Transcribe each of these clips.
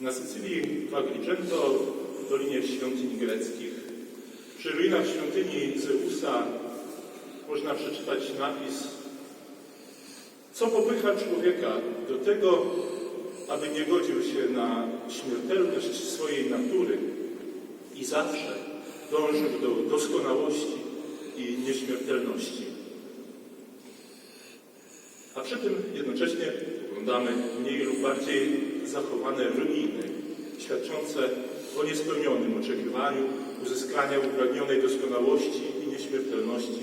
Na Sycylii w Agrigento, w Dolinie Świątyń Greckich, przy ruinach świątyni Zeusa można przeczytać napis Co popycha człowieka do tego, aby nie godził się na śmiertelność swojej natury i zawsze dążył do doskonałości i nieśmiertelności. A przy tym jednocześnie oglądamy mniej lub bardziej zachowane ruiny, świadczące o niespełnionym oczekiwaniu uzyskania upragnionej doskonałości i nieśmiertelności,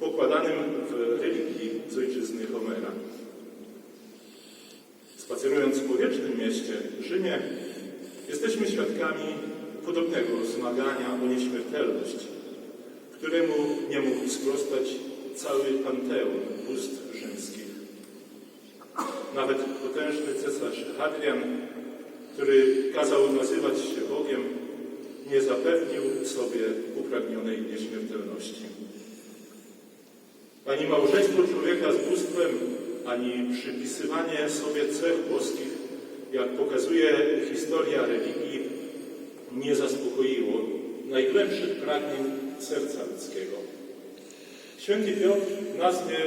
pokładanym w religii z ojczyzny Homera. Spacerując po wiecznym mieście Rzymie, jesteśmy świadkami podobnego zmagania o nieśmiertelność, któremu nie mógł sprostać cały panteon bóstw. Nawet potężny cesarz Hadrian, który kazał nazywać się Bogiem, nie zapewnił sobie upragnionej nieśmiertelności. Ani małżeństwo człowieka z bóstwem, ani przypisywanie sobie cech boskich, jak pokazuje historia religii, nie zaspokoiło najgłębszych pragnień serca ludzkiego. Święty Piotr nazwie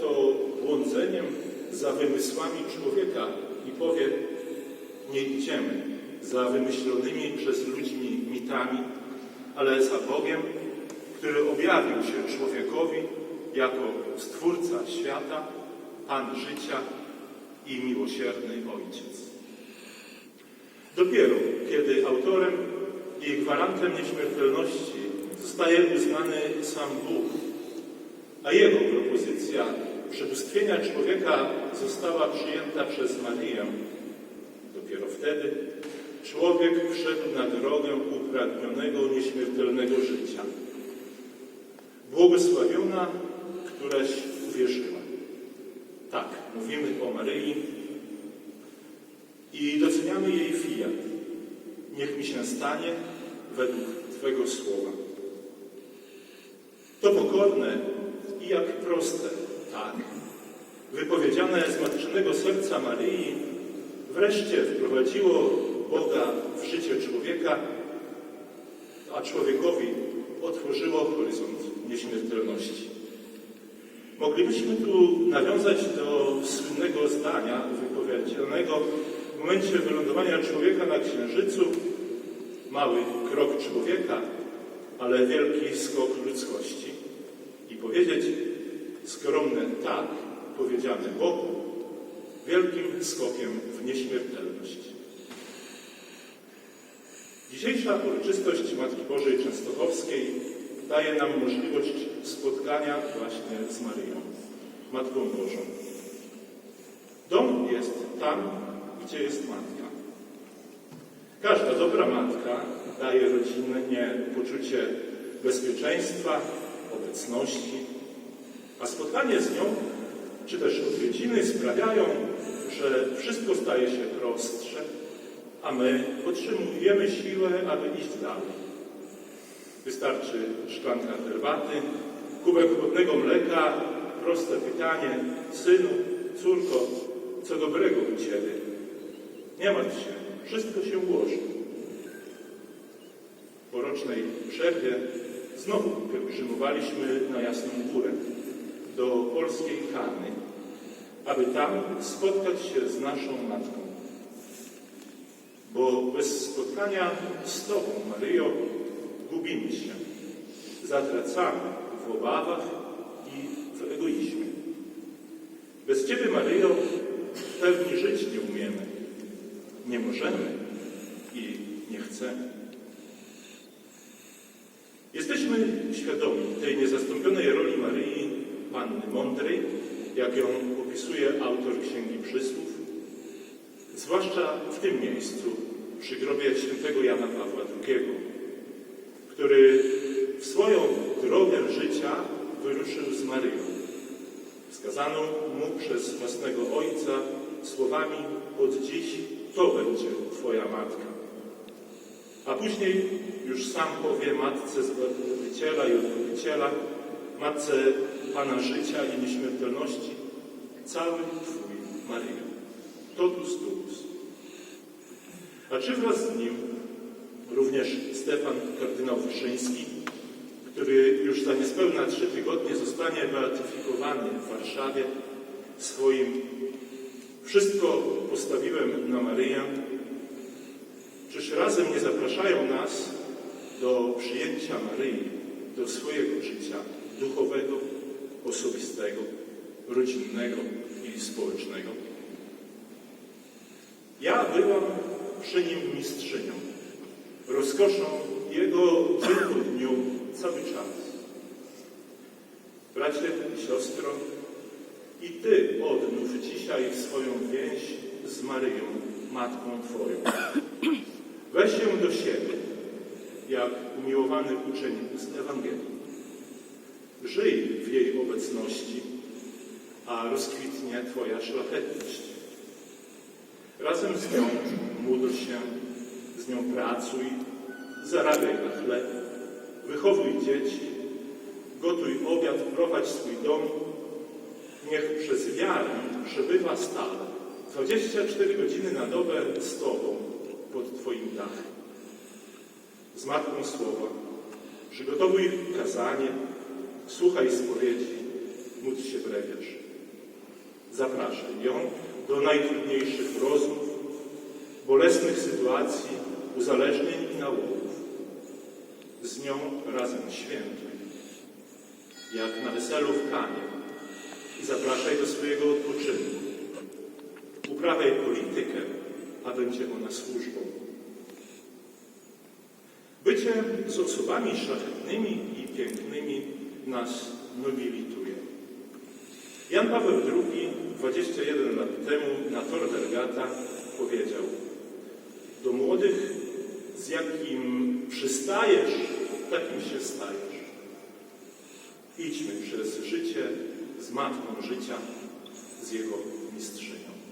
to błądzeniem za wymysłami człowieka i powie, nie idziemy za wymyślonymi przez ludźmi mitami, ale za Bogiem, który objawił się człowiekowi jako Stwórca świata, Pan życia i miłosierny Ojciec. Dopiero kiedy autorem i gwarantem nieśmiertelności zostaje uznany sam Bóg, a jego propozycja przebóstwienia człowieka została przyjęta przez Marię, dopiero wtedy człowiek wszedł na drogę upragnionego, nieśmiertelnego życia. Błogosławiona, któraś uwierzyła. Tak, mówimy o Maryi i doceniamy jej fiat. Niech mi się stanie według Twego słowa. To pokorne i jak proste, tak, wypowiedziane z matczynego serca Maryi, wreszcie wprowadziło Boga w życie człowieka, a człowiekowi otworzyło horyzont nieśmiertelności. Moglibyśmy tu nawiązać do słynnego zdania wypowiedzianego w momencie wylądowania człowieka na Księżycu. Mały krok człowieka, ale wielki skok ludzkości. I powiedzieć skromne tak, powiedziane Bogu, wielkim skokiem w nieśmiertelność. Dzisiejsza uroczystość Matki Bożej Częstochowskiej daje nam możliwość spotkania właśnie z Maryją, Matką Bożą. Dom jest tam, gdzie jest Matka. Każda dobra matka daje rodzinie poczucie bezpieczeństwa, obecności, a spotkanie z nią, czy też odwiedziny sprawiają, że wszystko staje się prostsze, a my otrzymujemy siłę, aby iść dalej. Wystarczy szklanka herbaty, kubek chłodnego mleka, proste pytanie, synu, córko, co dobrego u Ciebie? Nie martw się, wszystko się ułoży. Po rocznej przerwie znowu pielgrzymowaliśmy na Jasną Górę, do polskiej Kany, aby tam spotkać się z naszą Matką. Bo bez spotkania z Tobą, Maryjo, gubimy się, zatracamy w obawach i w egoizmie. Bez Ciebie, Maryjo, pewni żyć nie umiemy, nie możemy i nie chcemy. Jesteśmy świadomi tej niezastąpionej Panny Mądrej, jak ją opisuje autor Księgi Przysłów, zwłaszcza w tym miejscu, przy grobie świętego Jana Pawła II, który w swoją drogę życia wyruszył z Maryją, wskazaną mu przez własnego ojca słowami od dziś to będzie Twoja matka. A później już sam powie Matce Zbawiciela i Odkupiciela, Matce Pana życia i nieśmiertelności, cały Twój Maryjo. Totus tuus. A czy wraz z nim również Stefan kardynał Wyszyński, który już za niespełna trzy tygodnie zostanie beatyfikowany w Warszawie swoim Wszystko postawiłem na Maryję. Czyż razem nie zapraszają nas do przyjęcia Maryi do swojego życia duchowego, osobistego, rodzinnego i społecznego? Ja byłam przy nim mistrzynią, rozkoszą jego po dniu cały czas. Bracie siostro, i Ty odnów dzisiaj swoją więź z Maryją, Matką Twoją. Weź ją do siebie, jak umiłowany uczeń z Ewangelii. Żyj w jej obecności, a rozkwitnie Twoja szlachetność. Razem z nią módl się, z nią pracuj, zarabiaj na chleb, wychowuj dzieci, gotuj obiad, prowadź swój dom, niech przez wiarę przebywa stale 24 godziny na dobę z Tobą pod Twoim dachem. Z Matką Słowa przygotowuj kazanie, słuchaj spowiedzi, módl się brewiarz. Zapraszaj ją do najtrudniejszych rozmów, bolesnych sytuacji, uzależnień i nałogów. Z nią razem świętuj, jak na weselu w Kanie i zapraszaj do swojego odpoczynku. Uprawiaj politykę, a będzie ona służbą. Bycie z osobami szlachetnymi i pięknymi nas nobilituje. Jan Paweł II 21 lat temu na Tor Vergata powiedział do młodych, z jakim przystajesz, takim się stajesz. Idźmy przez życie z Matką Życia, z Jego mistrzynią.